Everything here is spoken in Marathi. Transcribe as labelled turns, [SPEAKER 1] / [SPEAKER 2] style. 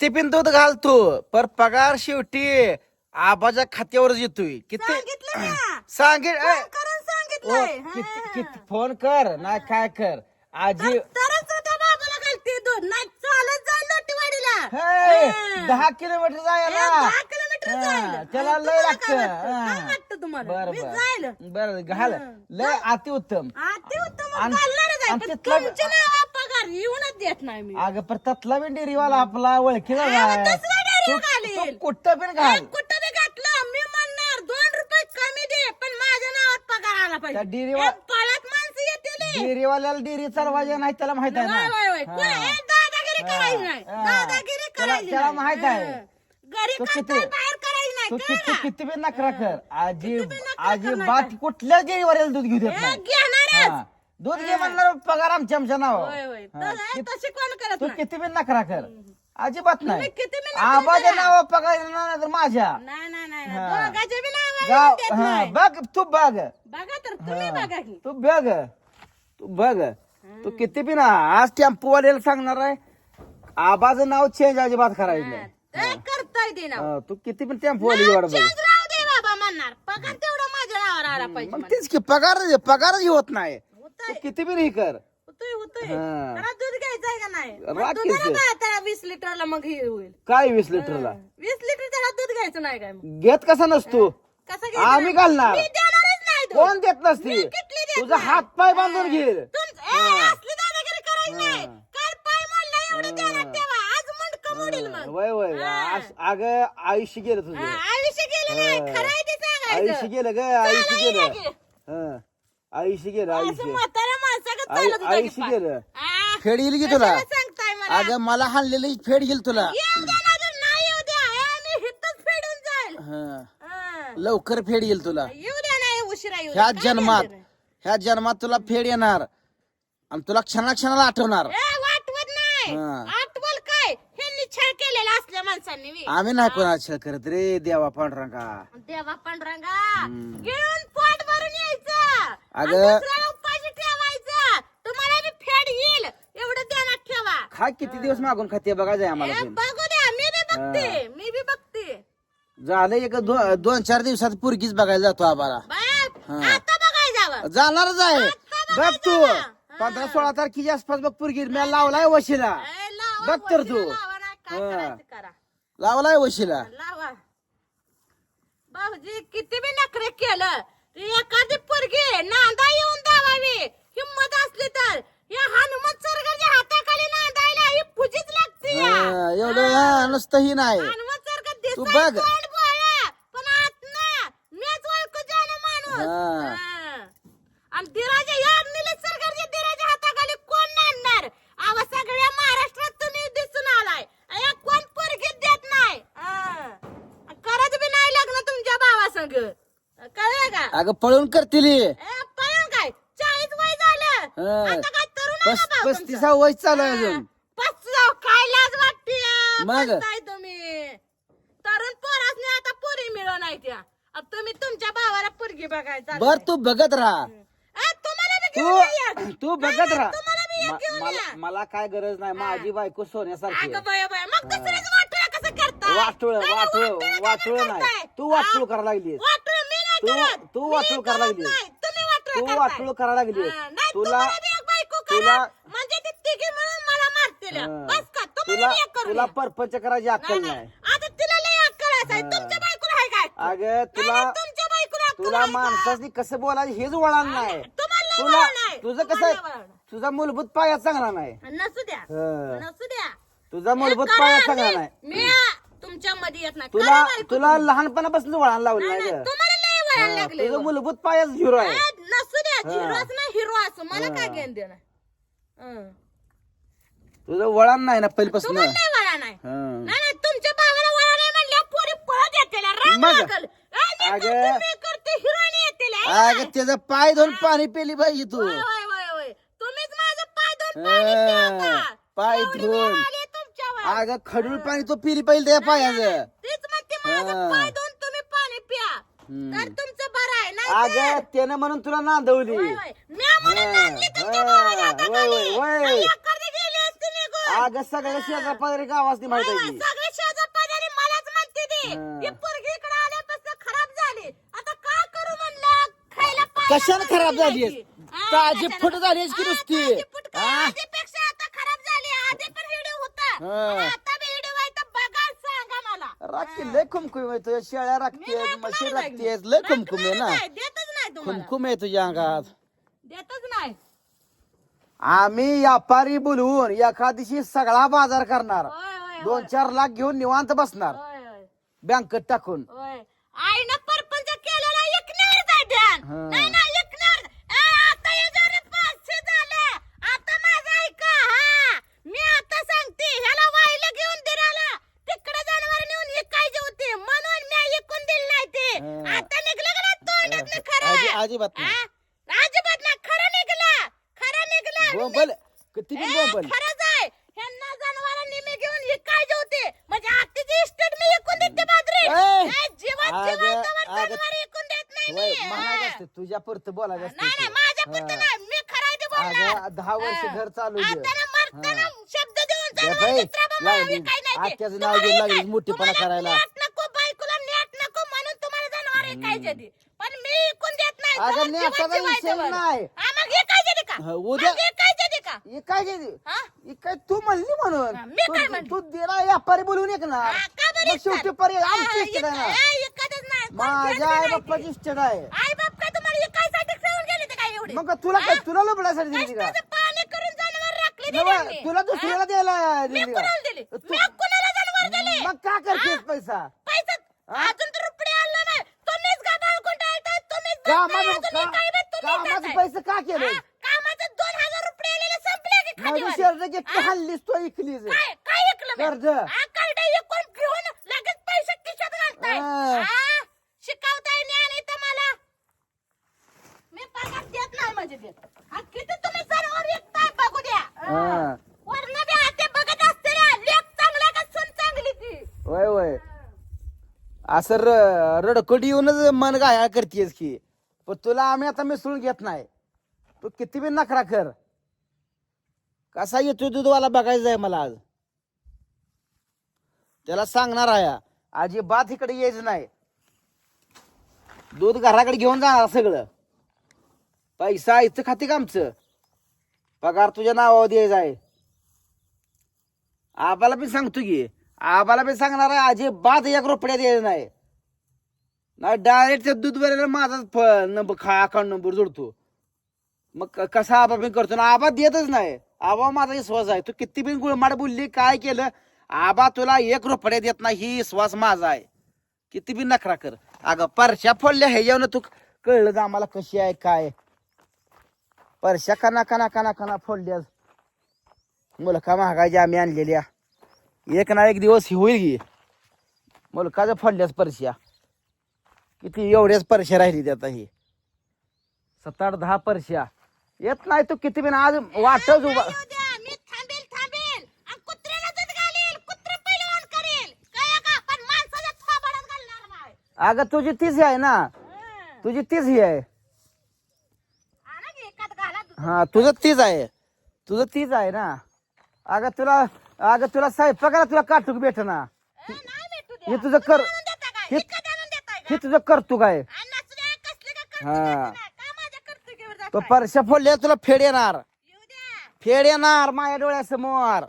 [SPEAKER 1] पण दूध घालतो पर पगार शेवटी आबाच्या खात्यावरच येतोय. किती
[SPEAKER 2] सांगितलं ना.
[SPEAKER 1] सांगित ए,
[SPEAKER 2] फोन करून
[SPEAKER 1] ओ,
[SPEAKER 2] सांगितलंय.
[SPEAKER 1] किती
[SPEAKER 2] हा.
[SPEAKER 1] किती फोन कर नाही काय कर. आजी
[SPEAKER 2] तरच त्या बाबाला घालते दूध नाही चालत जाईल लोटीवाडीला
[SPEAKER 1] हे,
[SPEAKER 2] हा.
[SPEAKER 1] दहा किलोमीटर
[SPEAKER 2] हे
[SPEAKER 1] जायला
[SPEAKER 2] दहा किलोमीटर
[SPEAKER 1] हा,
[SPEAKER 2] जाईल
[SPEAKER 1] त्याला लय
[SPEAKER 2] तुम्हाला
[SPEAKER 1] लागतं.
[SPEAKER 2] काय वाटतं? काय वाटतं तुम्हाला?
[SPEAKER 1] बर
[SPEAKER 2] मी
[SPEAKER 1] बर.
[SPEAKER 2] जाईल
[SPEAKER 1] बर घाल. लय अति उत्तम
[SPEAKER 2] हा, ते उत्तम
[SPEAKER 1] आणि-
[SPEAKER 2] घालणारच आहे
[SPEAKER 1] आणि
[SPEAKER 2] पण
[SPEAKER 1] तिथला-
[SPEAKER 2] तुमच्या नावावर येऊनच देत नाही मी
[SPEAKER 1] अगं पर ततला बी डेअरीवाला आपला ओळखीला.
[SPEAKER 2] तसला घालील.
[SPEAKER 1] कुठं पण घाल
[SPEAKER 2] कुठं बी घातलं मी म्हणणार दोन रुपये कमी दे पण माझ्या नावात पगार आला
[SPEAKER 1] त्या
[SPEAKER 2] पाहिजे
[SPEAKER 1] डेअरीवा-
[SPEAKER 2] पळत माणसं येतील
[SPEAKER 1] डेअरीवाल्याला डेअरी चालवायचे नाही त्याला माहीत आहे
[SPEAKER 2] वय, वय, वय.
[SPEAKER 1] ना
[SPEAKER 2] कोण-
[SPEAKER 1] हा.
[SPEAKER 2] हे दादागिरी
[SPEAKER 1] हा.
[SPEAKER 2] करायची नाही
[SPEAKER 1] हा.
[SPEAKER 2] दादागिरी
[SPEAKER 1] त्याला-
[SPEAKER 2] करायची
[SPEAKER 1] त्याला
[SPEAKER 2] नाही.
[SPEAKER 1] माहीत आहे.
[SPEAKER 2] हा. घरी
[SPEAKER 1] तो
[SPEAKER 2] करताय,
[SPEAKER 1] किती-
[SPEAKER 2] बाहेर करायची नाही
[SPEAKER 1] तू
[SPEAKER 2] कळलं
[SPEAKER 1] किती
[SPEAKER 2] का?
[SPEAKER 1] किती बी नखरा कर आजी
[SPEAKER 2] किती बी नखरा
[SPEAKER 1] आजी बात
[SPEAKER 2] काय?
[SPEAKER 1] कुठल्याच डेअरीवाल्याला दूध घेऊ देत
[SPEAKER 2] हे
[SPEAKER 1] नाही
[SPEAKER 2] घेणारच
[SPEAKER 1] हा. दूध घे म्हणणार पगार आमच्या आमच्या नाव
[SPEAKER 2] होय होय. तसं- हे तशी कोण करत
[SPEAKER 1] तू
[SPEAKER 2] नाही.
[SPEAKER 1] किती बी नखरा कर. अजिबात नाही.
[SPEAKER 2] तुम्ही किती बी नखरा
[SPEAKER 1] आबाच्या
[SPEAKER 2] करा.
[SPEAKER 1] नाव पगार येणार नाही तर माझ्या.
[SPEAKER 2] नाही नाही नाही
[SPEAKER 1] हा.
[SPEAKER 2] दोघांचे बी नाव
[SPEAKER 1] गाव
[SPEAKER 2] देत
[SPEAKER 1] हा
[SPEAKER 2] नाही.
[SPEAKER 1] बघ तू बघ.
[SPEAKER 2] बघा तर तुम्ही. बघा की.
[SPEAKER 1] तू बघ. तू बघ. तू किती बी ना आज टेम्पोवाल्याला सांगणार आहे आबाचं नाव चेंज अजिबात करायचं नाही.
[SPEAKER 2] काय करताय ते नाव.
[SPEAKER 1] हा, तू किती पण टेम्पोवाली वाट बघ.
[SPEAKER 2] चेंज राहू दे बाबा म्हणणार. पगार तेवढा माझ्या नावावर आला पाहिजे
[SPEAKER 1] मग. तेच की पगार पगारच होत नाही. तू
[SPEAKER 2] होतंय
[SPEAKER 1] किती बी नाही कर.
[SPEAKER 2] होतोय होतोय.
[SPEAKER 1] हा.
[SPEAKER 2] त्याला दूध घ्यायचंय का नाही? मग
[SPEAKER 1] राख
[SPEAKER 2] दुधाला
[SPEAKER 1] किती?
[SPEAKER 2] काय त्याला वीस लिटरला मग हे होईल?
[SPEAKER 1] काय वीस लिटरला?
[SPEAKER 2] वीस लिटर त्याला दूध घ्यायचं नाही काय मग?
[SPEAKER 1] घेत कसा नसतो.
[SPEAKER 2] कसं घ्यायचं
[SPEAKER 1] आम्ही घालणार.
[SPEAKER 2] मी देणारच नाही दूध.
[SPEAKER 1] कोण देत नसती?
[SPEAKER 2] मी किटली देत
[SPEAKER 1] तुझा
[SPEAKER 2] नाही.
[SPEAKER 1] हात पाय बांधून घे
[SPEAKER 2] तुमचं- ए, असली दादागिरी करायची नाही. काल पाय मोडला एवढं ध्यानात ठेवा आज मुंडकं मोडील मग.
[SPEAKER 1] वय वय. अगं आयुष्य गेलं
[SPEAKER 2] हा,
[SPEAKER 1] तुझं
[SPEAKER 2] आयुष्य गेलं नाही.
[SPEAKER 1] हा.
[SPEAKER 2] खरं आहे ते
[SPEAKER 1] आयुष्य गेलं ग आयुष्य
[SPEAKER 2] चालायला
[SPEAKER 1] गेलं.
[SPEAKER 2] की.
[SPEAKER 1] हं. आयुष्य गेलं आयुष्य.
[SPEAKER 2] पाय.
[SPEAKER 1] गेलं. फेड येईल की तुला?
[SPEAKER 2] कशाला सांगताय मला.
[SPEAKER 1] अगं मला हाणलेली फेड येईल तुला. हं. लवकर फेड येईल तुला. ह्या जन्मात? ह्या जन्मात तुला फेड येणार. आणि तुला क्षणा क्षणाला आठवणार.
[SPEAKER 2] ए, वाटवत नाही.
[SPEAKER 1] हा.
[SPEAKER 2] आठवल काय? ह्यांनी छळ केलेला असल्या माणसांनी बी.
[SPEAKER 1] आम्ही नाही कोणाला छळ करत रे देवा पांडुरंगा.
[SPEAKER 2] देवा पांडुरंगा. घेऊन पोट भरून यायचं.
[SPEAKER 1] अगं.
[SPEAKER 2] दुसऱ्याला उपाशी ठेवायचं. तुम्हाला बी फेड येईल. एवढं ध्यानात ठेवा.
[SPEAKER 1] खा किती दिवस मागून खाते बघायचं
[SPEAKER 2] ए,
[SPEAKER 1] आम्हाला ते.
[SPEAKER 2] बघू द्या. मी बी बघते. मी बी बघते.
[SPEAKER 1] झालं एक दो- दोन चार दिवसात पुरगीच बघायला जातो आम्हाला.
[SPEAKER 2] बाप. आता बघाय जावं.
[SPEAKER 1] जाणारच आहे. बघ तू. पंधरा सोळा तारखेच्या आसपास बघ पुरगी. मी लावलाय वशीला.
[SPEAKER 2] ए, लावा,
[SPEAKER 1] बघ तर
[SPEAKER 2] वशिला
[SPEAKER 1] तू.
[SPEAKER 2] लावा ना, काय
[SPEAKER 1] हा.
[SPEAKER 2] करायचं करा.
[SPEAKER 1] लावलाय वशीला.
[SPEAKER 2] लावा. बाबूजी किती बी नखरे केलं. एखादी पोरगी नांदा येऊन दावावी हिम्मत असली तर या हनुमत सरकारच्या हाताखाली नांदायला ही पूजीच लागते या.
[SPEAKER 1] हा, एवढं हा, नुसतं ही नाही
[SPEAKER 2] हनुमत सरकार
[SPEAKER 1] तू बघ.
[SPEAKER 2] गोड बोळं, पण आतनं मीच ओळखू जाणं माणूस
[SPEAKER 1] हा.
[SPEAKER 2] हा. आणि दिराच्या या निलेश सरकारच्या दिराच्या हाताखाली कोण नांदणार आवा सगळ्या महाराष्ट्रात तुम्ही दिसून आलाय अया कोण पोरगी देत नाही हा. करत बी नाही लग्न तुमच्या भावा संग कळलं का
[SPEAKER 1] अगं पळून करतील ही.
[SPEAKER 2] ए, पळून काय चाळीस वय झालं. आता काय तरुण आहे
[SPEAKER 1] पस
[SPEAKER 2] का भाऊ तुमचा?
[SPEAKER 1] पस्तीसा वय चालू आहे अजून
[SPEAKER 2] पस जाऊ काय लाज वाटते
[SPEAKER 1] मग?
[SPEAKER 2] तुम्ही तरुण पोरासने आता पुरी मिळून नाही त्या अब तुम्ही तुमच्या भावाला पुरगी बघायचा
[SPEAKER 1] बर तू बघत राहा
[SPEAKER 2] तुम्हाला बी घेऊन या
[SPEAKER 1] तू
[SPEAKER 2] एक.
[SPEAKER 1] तू बघत
[SPEAKER 2] नाही,
[SPEAKER 1] राहा
[SPEAKER 2] तुम्हाला बी एक
[SPEAKER 1] म-
[SPEAKER 2] घेऊन
[SPEAKER 1] मला
[SPEAKER 2] या.
[SPEAKER 1] मला काय गरज नाही माझी बायको सोन्यासारखी
[SPEAKER 2] अगं
[SPEAKER 1] आहे.
[SPEAKER 2] बया बया मग दुसऱ्याच वाटोळं कसं करताय
[SPEAKER 1] वाटुळ
[SPEAKER 2] काय
[SPEAKER 1] वाटुळ
[SPEAKER 2] वाटोळं
[SPEAKER 1] वाटुळ
[SPEAKER 2] कसं
[SPEAKER 1] नाही
[SPEAKER 2] करताय?
[SPEAKER 1] तू वाटुळ
[SPEAKER 2] हा?
[SPEAKER 1] करायला लागलीस
[SPEAKER 2] वाटोळं
[SPEAKER 1] तू-. तू वाटोळं करायला
[SPEAKER 2] वाटोळं
[SPEAKER 1] तू. वाटुळ करायला
[SPEAKER 2] नाही,
[SPEAKER 1] तुला. तुला-
[SPEAKER 2] म्हणजे
[SPEAKER 1] तुला तुला. परपंच करायची अक्कल
[SPEAKER 2] नाही.
[SPEAKER 1] अगं तुला तुला? माणसाची कसं बोलायचं हेच वळण नाही. तुला. तुझं कसं. तुझा मूलभूत पाया चांगला नाही.
[SPEAKER 2] नसू द्या. नसू द्या.
[SPEAKER 1] तुझा मूलभूत पाया चांगला नाही.
[SPEAKER 2] तुमच्या मध्ये येत नाही.
[SPEAKER 1] तुला तुला. लहानपणापासून वळण लावलं
[SPEAKER 2] नाही, वळण
[SPEAKER 1] हा,
[SPEAKER 2] लागले
[SPEAKER 1] तुझं मूलभूत पायाच झिरो आहे
[SPEAKER 2] नसू द्या
[SPEAKER 1] हा.
[SPEAKER 2] हिरोच ना हिरो असं मला काय. घेणं देणं हं.
[SPEAKER 1] तुझं वळण नाही ना पहिल्यापासून
[SPEAKER 2] तुम्हाला लय वळण आहे
[SPEAKER 1] हा.
[SPEAKER 2] नाही नाही तुमच्या भावाला वळण आहे म्हणल्यावर पोरी पळत येतील राग
[SPEAKER 1] मग?
[SPEAKER 2] लागल. ए, मी
[SPEAKER 1] अगं.
[SPEAKER 2] करते, मी करते हिरोईन येतील ए.
[SPEAKER 1] अगं त्याचा पाय धुवून पाणी पेली पाहिजे तू
[SPEAKER 2] होय, होय, होय, होय. तुम्हीच माझं पाय धुवून पाणी प्या
[SPEAKER 1] हा,
[SPEAKER 2] का?
[SPEAKER 1] पाय
[SPEAKER 2] एवढी
[SPEAKER 1] धुवून.
[SPEAKER 2] वेळ आली तुमच्यावर.
[SPEAKER 1] अगं खडूळ पाणी तो पिली पाहिजे त्या पायाचं
[SPEAKER 2] तीच म्हणते माझं
[SPEAKER 1] हा.
[SPEAKER 2] पाय धुवून तुम्ही पाणी प्या. तर तुमचं बरं आहे नाही
[SPEAKER 1] अगं त्यानं म्हणून तुला नांदवली
[SPEAKER 2] होय, होय. म्या म्हणून आणली तुमच्या भावाला
[SPEAKER 1] होय,
[SPEAKER 2] हाताखाली.
[SPEAKER 1] होय, होय.
[SPEAKER 2] नाही, एखादी गेली असती निघून.
[SPEAKER 1] अगं सगळ्या शेजार पाजारी गावास माहीत आहे की
[SPEAKER 2] सगळे शेजारी मलाच म्हणते ती
[SPEAKER 1] हा.
[SPEAKER 2] ही पोरगी इकडे आल्यापासून खराब झाली आता काय करू म्हणलं खायला पाहिजे
[SPEAKER 1] कशाला
[SPEAKER 2] आता
[SPEAKER 1] खराब झाली
[SPEAKER 2] नाही ती. हा,
[SPEAKER 1] ताजी फुट झाली की
[SPEAKER 2] हा,
[SPEAKER 1] नुसती
[SPEAKER 2] ताजी फुट काय?
[SPEAKER 1] हा?
[SPEAKER 2] आधीपेक्षा आता खराब झाली आधी पण होता
[SPEAKER 1] हा.
[SPEAKER 2] आता बी व्हिडिओ आहे तर बघा सांगा
[SPEAKER 1] लय कुमकुम आहे तुझ्या शेळ्या राखतेस म्हशी. राखतेस लय कुमकुम आहे ना?
[SPEAKER 2] राखणार नाही, देतच नाही तुम्हाला.
[SPEAKER 1] कुमकुम आहे तुझ्या अंगात.
[SPEAKER 2] देतच नाही.
[SPEAKER 1] आम्ही व्यापारी बोलवून एका दिवशी सगळा बाजार करणार.
[SPEAKER 2] होय होय
[SPEAKER 1] दोन चार लाख घेऊन निवांत बसणार.
[SPEAKER 2] होय होय.
[SPEAKER 1] बँकेत टाकून.
[SPEAKER 2] होय. आईनं परपंच केलेला एकण्यावरच आहे ध्यान.
[SPEAKER 1] हा.
[SPEAKER 2] नाही नाही एकण्यावर ए, आता हे झालं पाचशे झालं आता माझं ऐका हा मी आता सांगते ह्याला वाहिलं घेऊन दिराला तिकडे जनावर नेऊन विकायचे होते म्हणून मी ऐकून दिली नाही ते
[SPEAKER 1] हा.
[SPEAKER 2] आता निघलं का ना तोंडात
[SPEAKER 1] अजि-
[SPEAKER 2] खरं
[SPEAKER 1] अजिबात नाही.
[SPEAKER 2] हा? अजिबात ना खरं निघलं खरं निघलं
[SPEAKER 1] बोंबल किती
[SPEAKER 2] ए,
[SPEAKER 1] बोंबल
[SPEAKER 2] खरंच आहे ह्यांना जनावरांनी मी घेऊन विकायचे होते म्हणजे आत्ताची इस्टेट मी विकून देते बाजरी
[SPEAKER 1] ए,
[SPEAKER 2] जिवंत
[SPEAKER 1] अगं,
[SPEAKER 2] जनावर देत नाही
[SPEAKER 1] वय,
[SPEAKER 2] मी.
[SPEAKER 1] महाग
[SPEAKER 2] हा.
[SPEAKER 1] असते तुझ्या पुरतं बोलायचं
[SPEAKER 2] नाही नाही. माझ्या
[SPEAKER 1] हा.
[SPEAKER 2] पुरतं नाही मी खरं ते बोलणार
[SPEAKER 1] अगं, दहा वर्ष
[SPEAKER 2] हा.
[SPEAKER 1] घर चालू दे.
[SPEAKER 2] आता ना मरताना
[SPEAKER 1] हा.
[SPEAKER 2] शब्द देऊन
[SPEAKER 1] दे
[SPEAKER 2] जनावर
[SPEAKER 1] बाई,
[SPEAKER 2] चित्रा बाबा
[SPEAKER 1] लागली.
[SPEAKER 2] विकाय नाही ते.
[SPEAKER 1] आत्याचं नाव
[SPEAKER 2] तुम्हाला
[SPEAKER 1] घेऊन
[SPEAKER 2] विकाय-
[SPEAKER 1] लागली मोठेपणा
[SPEAKER 2] तुम्हाला
[SPEAKER 1] करायला.
[SPEAKER 2] नेट नको बायकोला नेट नको म्हणून तुम्हाला जनावर विकायचे ते. पण मी विकून देत नाही
[SPEAKER 1] अगं,
[SPEAKER 2] जनावर जिवंत
[SPEAKER 1] विषय नाही.
[SPEAKER 2] हा, मग का
[SPEAKER 1] हा, उद्या-
[SPEAKER 2] मग का
[SPEAKER 1] हे काय जे-
[SPEAKER 2] हा
[SPEAKER 1] काय तू म्हणली म्हणून
[SPEAKER 2] हा, मी काय
[SPEAKER 1] तू-
[SPEAKER 2] म्हणली?
[SPEAKER 1] तू दिला व्यापारी बोलवून एक ना
[SPEAKER 2] हा, का बरं
[SPEAKER 1] मग शेवटी? पर्याय
[SPEAKER 2] हा,
[SPEAKER 1] आमची आहे ना
[SPEAKER 2] हा, विकतच नाही. कोण
[SPEAKER 1] माझ्या आई
[SPEAKER 2] नाही
[SPEAKER 1] बाप्पाची
[SPEAKER 2] ते.
[SPEAKER 1] इष्ट आहे
[SPEAKER 2] आई बाप काय तुम्हाला विकायसाठी ठेवून गेले ते काय एवढे
[SPEAKER 1] मग तुला काय? तुला लुबडासाठी दिली का
[SPEAKER 2] कष्टाचं पाणी करून जनावर राखले ते
[SPEAKER 1] नवं,
[SPEAKER 2] त्यांनी.
[SPEAKER 1] तुला दुसऱ्याला द्यायला
[SPEAKER 2] मी
[SPEAKER 1] दिली
[SPEAKER 2] कुणाला
[SPEAKER 1] का
[SPEAKER 2] दिली
[SPEAKER 1] तू-
[SPEAKER 2] मी कुणाला जनावर दिले
[SPEAKER 1] मग का करतेस पैसा
[SPEAKER 2] पैसा? अजून तर रुपये आला नाही तुम्हीच गाबाळ गुंडाळताय तुम्हीच
[SPEAKER 1] कामाचं
[SPEAKER 2] बघताय, अजून
[SPEAKER 1] का-
[SPEAKER 2] बी
[SPEAKER 1] कामाचं
[SPEAKER 2] देताय.
[SPEAKER 1] पैसे का केले
[SPEAKER 2] हा? कामाचं दोन हजार रुपये आलेले संपले की
[SPEAKER 1] माझी
[SPEAKER 2] खालीवर?
[SPEAKER 1] शर्ट घेतली? हल्लीस तो इकलीच
[SPEAKER 2] काय काय?
[SPEAKER 1] कर्ज.
[SPEAKER 2] हा, कर्ज विकून घेऊन लगेच पैसे खिशात घालताय
[SPEAKER 1] हा.
[SPEAKER 2] हा? शिकवताय ज्ञान इथं मला मी पगार देत नाही म्हणजे देत हा, किती तुम्ही सर्व विकताय बघू द्या
[SPEAKER 1] हा.
[SPEAKER 2] वरनं बी हाते बघत असते रे. लेक चांगला का सून चांगली ती
[SPEAKER 1] वय वय असं र- रडकोट येऊनच मन गाया करतेस की पण तुला आम्ही आता मिसळून घेत नाही तू किती बी नखरा कर कसा येतो दूधवाला बघायचं आहे मला आज. त्याला सांगणार आहे अजिबात इकडे यायचं नाही. दूध घराकडे घेऊन जाणार सगळं. पैसा इथं खाते का आमचं? पगार तुझ्या नावावर द्यायचा आहे. आबाला पण सांगतो की आबाला पण सांगणार आहे अजिबात एक रुपया द्यायचं नाही. ना डायरेक्ट दूध भरायला माझा नंबर खा अकाउंट नंबर जोडतो. मग कसा आबा पण करतो? ना आबा देतच नाही. आबा माझा विश्वास आहे. तू किती पण गुळमाड बोलली काय केलं? आबा तुला एक रुपया देत नाही ही विश्वास माझा आहे. किती बी नखरा कर. अगं परश्या फोडल्या हे ह्याच्यावर तू कळलं का आम्हाला कशी आहे काय परश्या कना कना कना कना फोडल्या मुलका महागायच्या आम्ही आणलेल्या. एक ना एक दिवस ही होईल की. मुलकाचं फोडल्याच परश्या. किती एवढ्याच परश्या राहिली त्यात ही. सात आठ दहा परश्या. येत नाही तू किती बिन आज वाटच उभा अगं तुझी तीच आहे ना.
[SPEAKER 2] हं.
[SPEAKER 1] तुझी तीच ही आहे. हा तुझं तीच आहे. तुझं तीच आहे ना. अगं तुला अगं तुला स्वयंपाकाला तुला काटूक भेट ना
[SPEAKER 2] हं.
[SPEAKER 1] हे तुझं कर? हे-? हे तुझं करतो काय हा.
[SPEAKER 2] द्यायचं नाही. का माझ्या कर्तृत्वावर
[SPEAKER 1] तो? परश्या फोडल्या तुला फेड येणार. फेड येणार माझ्या डोळ्यासमोर